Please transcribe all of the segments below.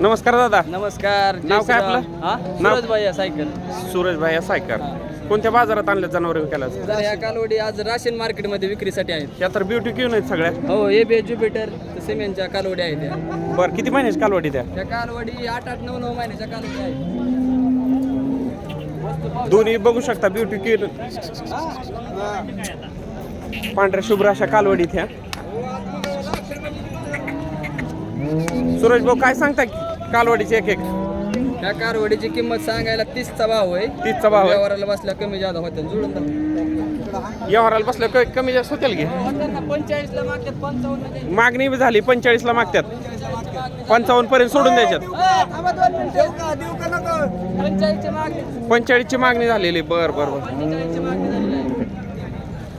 नमस्कार दादा. नमस्कार जय नाव काय श्रीराम. आपलं? हा? नाव? सूरज सायकल. सूरज भाई सायकर कोणत्या बाजारात आणल्या जनावर विकायला तर ह्या कालवडी आज राशन मार्केटमध्ये विक्रीसाठी आहेत. या तर ब्युटी घेऊन आहेत सगळ्या. हो ए बी ज्युपिटर सिमेंटच्या कालवडी आहेत त्या बरं किती महिन्याची कालवडी त्या? त्या कालवडी आठ आठ नऊ नऊ महिन्याच्या कालवडी आहेत. दोन्ही बघू शकता ब्युटी क्वीन पांढऱ्या शुभ्र अशा कालवडीत ह्या सूरज भाऊ काय सांगता कालवडीची एक एक. ह्या कालवडीची किंमत सांगायला तीसचा भाव आहे. तीसचा भाव आहे. व्यवहाराला बसल्या कमी जादा होत्या जुळून. व्यवहाराला बसलं क- कमी जास्त होतील की पंचेचाळीसला मागतात पंचावन्न मागणी बी झाली पंचेचाळीसला मागतात पंचावन्न पर्यंत सोडून द्यायच्यात. पंचाळीसची मागणी. पंचेचाळीसची मागणी झालेली बर बर बर. पंचेचाळीसची मागणी झालेली आहे.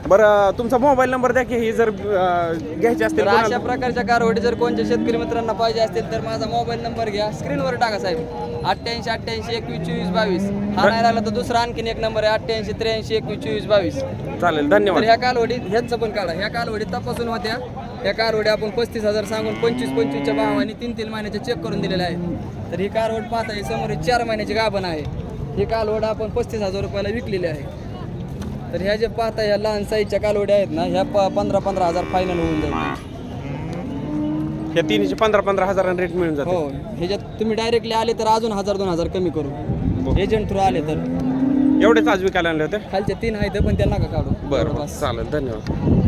बरं तुमचा मोबाईल नंबर द्या की ही जर अं, घ्यायची असतील तर अशा प्रकारच्या कारवडी जर कोणत्या शेतकरी मित्रांना पाहिजे असतील तर माझा मोबाईल नंबर घ्या. स्क्रीनवर टाका साहेब. अठ्ठ्याऐंशी अठ्ठ्याऐंशी एकवीस चोवीस बावीस. हा नाही राहिला तर दुसरा आणखीन एक नंबर आहे. अठ्ठ्याऐंशी त्र्याऐंशी एकवीस चोवीस बावीस. चालेल तर धन्यवाद ह्या कालवडीत ह्यांचं पण काढा. ह्या कालवडीत तपासून होत्या. ह्या कालवडी आपण पस्तीस हजार सांगून पंचवीस पंचवीसच्या भावाने तीन तीन महिन्याचे चेक करून दिलेले आहे तर ही कालवड पाहता ही समोर चार महिन्याची गाभण आहे. ही कालवड आपण पस्तीस हजार रुपयाला विकलेली आहे. तर ह्या जे पाहता ह्या लहान साईजच्या कालवड्या आहेत ना ह्या प पंधरा पंधरा हजार फायनल होऊन जाईल. या तिन्हीचे पंधरा पंधरा हजारांनी रेट मिळून जाते. हो ह्याच्यात तुम्ही डायरेक्टली आले तर अजून हजार दोन हजार कमी करू. एजंट थ्रू आले तर. एवढेच आज विकायला आणले होते? खालचे तीन आहेत पण त्यांना का काढू. बरं बरं. चालेल धन्यवाद.